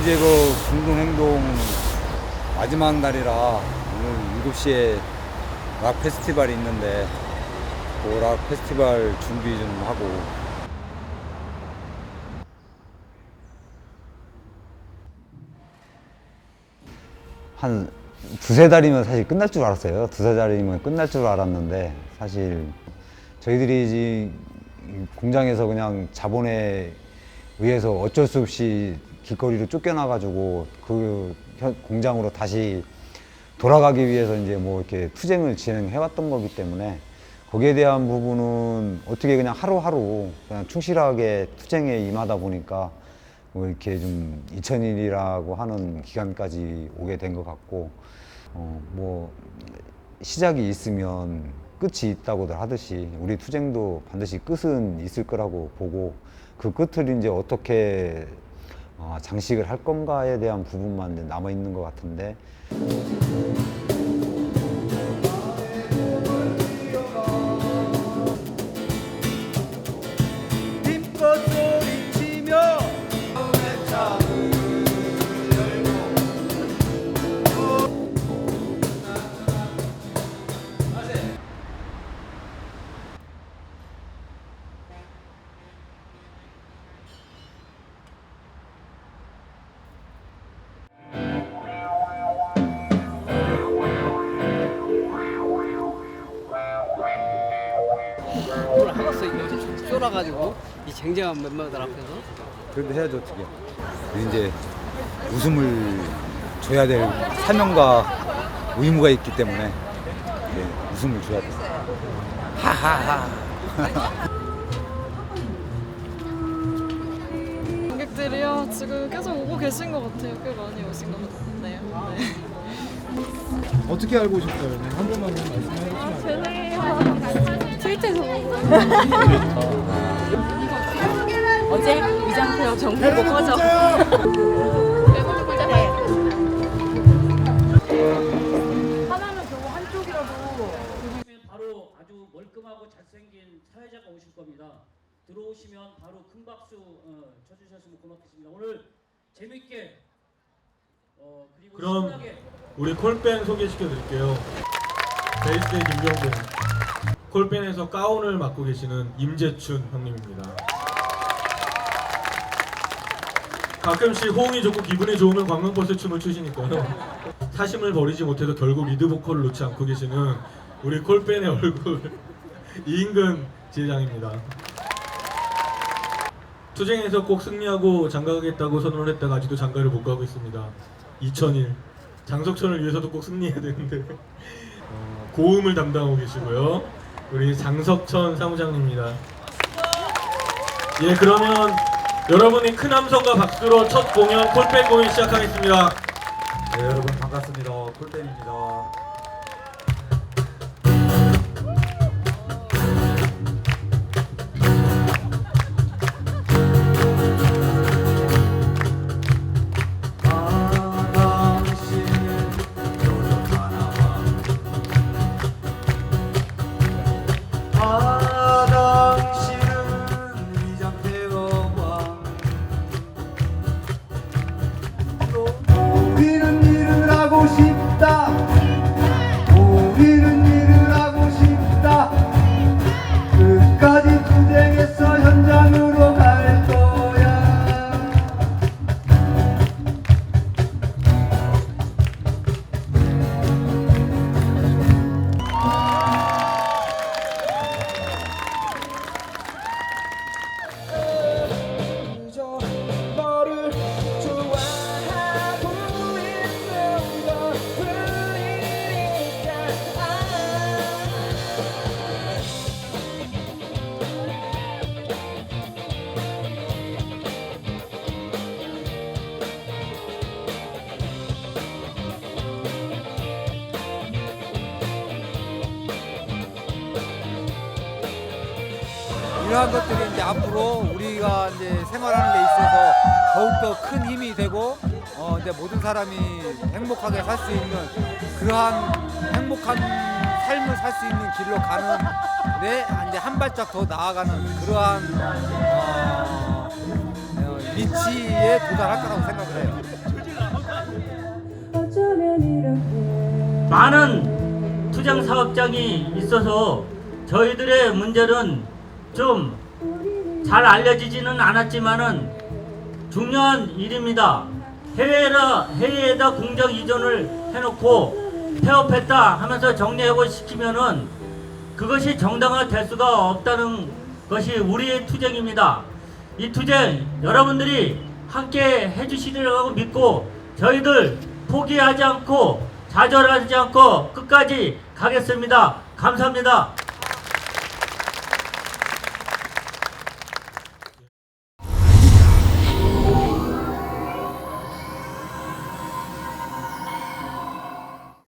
이제 그 공동행동 마지막 날이라 오늘 7시에 락 페스티벌이 있는데 그 락 페스티벌 준비 좀 하고 한 두세 달이면 사실 끝날 줄 알았어요. 두세 달이면 끝날 줄 알았는데 사실 저희들이 이 공장에서 그냥 자본에 의해서 어쩔 수 없이 길거리로 쫓겨나가지고 그 현- 공장으로 다시 돌아가기 위해서 이제 뭐 이렇게 투쟁을 진행해왔던 거기 때문에 거기에 대한 부분은 어떻게 그냥 하루하루 그냥 충실하게 투쟁에 임하다 보니까 뭐 이렇게 좀 2000일이라고 하는 기간까지 오게 된 것 같고 어 뭐 시작이 있으면 끝이 있다고들 하듯이 우리 투쟁도 반드시 끝은 있을 거라고 보고 그 끝을 이제 어떻게 어, 장식을 할 건가에 대한 부분만 남아 있는 것 같은데 뭘 하겠어 이거 쫄아가지고 이 쟁쟁한 멤버들 앞에서 그래도 해야죠 어떻게 이제 웃음을 줘야 될 사명과 의무가 있기 때문에 네, 웃음을 줘야 돼 하하하 관객들이요 지금 계속 오고 계신 것 같아요. 꽤 많이 오신 것 같네요. 네. 어떻게 알고 오셨어요? 네, 한 번만 말씀해 주시면 죄송해요. 트위터에서 어제 위장표 정보 못 꺼져. 들어오시면 바로 아주 멀끔하고 잘생긴 사회자가 오실 겁니다. 들어오시면 바로 큰 박수 어, 쳐주셨으면 고맙겠습니다. 오늘 재밌게 어, 그리고 그럼 신나게 우리 콜밴 소개시켜 드릴게요. 베이스의 김경배. 콜밴에서 가운을 맡고 계시는 임재춘 형님입니다. 가끔씩 호응이 좋고 기분이 좋으면 관광버스 춤을 추시니까요. 사심을 버리지 못해서 결국 리드 보컬을 놓지 않고 계시는 우리 콜밴의 얼굴 이인근 지회장입니다. 투쟁에서 꼭 승리하고 장가가겠다고 선언을 했다가 아직도 장가를 못 가고 있습니다. 2000일 장석천을 위해서도 꼭 승리해야 되는데 어, 고음을 담당하고 계시고요. 우리 장석천 사무장님입니다. 예 그러면 여러분이 큰 함성과 박수로 첫 공연 콜밴 공연 시작하겠습니다. 네, 여러분 반갑습니다 콜밴입니다 이러한 것들이 이제 앞으로 우리가 이제 생활하는 데 있어서 더욱더 큰 힘이 되고 어 이제 모든 사람이 행복하게 살 수 있는 그러한 행복한 삶을 살 수 있는 길로 가는 데 이제 한 발짝 더 나아가는 그러한 어, 어 위치에 도달할 거라고 생각을 해요. 많은 투장 사업장이 있어서 저희들의 문제는 좀 잘 알려지지는 않았지만은 중요한 일입니다. 해외라 해외에다 공장 이전을 해놓고 폐업했다 하면서 정리해고 시키면은 그것이 정당화될 수가 없다는 것이 우리의 투쟁입니다. 이 투쟁 여러분들이 함께 해주시리라고 믿고 저희들 포기하지 않고 좌절하지 않고 끝까지 가겠습니다. 감사합니다.